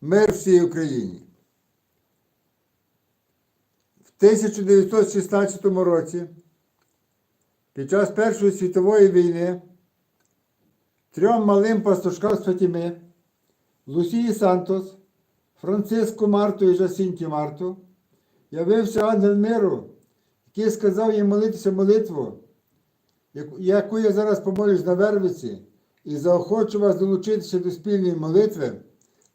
Мир всій Україні. В 1916 році, під час Першої світової війни, трьом малим пастушкам з Фатіми, Лусії Сантос, Франциску Марту і Жасінті Марту, явився ангел миру, який сказав їм молитися молитву, яку- я зараз помолюсь на Вервиці, і заохочу вас долучитися до спільної молитви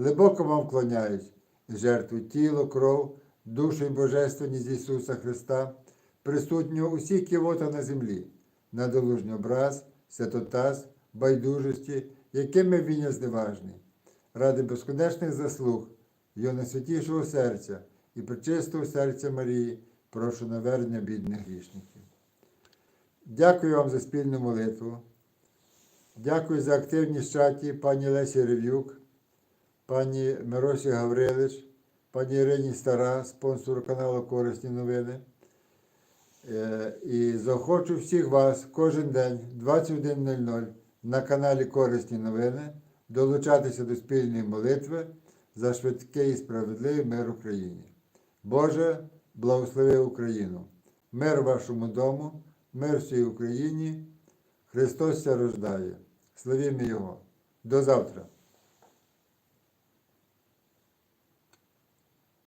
глибоко вам вклоняюсь жертву тіло, кров, душу і божественність Ісуса Христа, присутнього усіх ківота на землі, на долужній образ, святотаз, байдужості, якими він є зневажний, ради безконечних заслуг, його найсвятішого серця і причистого серця Марії, прошу навернення бідних грішників. Дякую вам за спільну молитву. Дякую за активність чаті пані Лесі Рев'юк, пані Миросі Гаврилич, пані Ірині Стара, спонсор каналу Корисні новини. Е, І захочу всіх вас кожен день 21.00 на каналі Корисні новини долучатися до спільної молитви за швидкий і справедливий мир Україні. Боже, благослови Україну! Мир вашому дому, мир всій Україні. Христос ся рождає. Славімо Його. До завтра!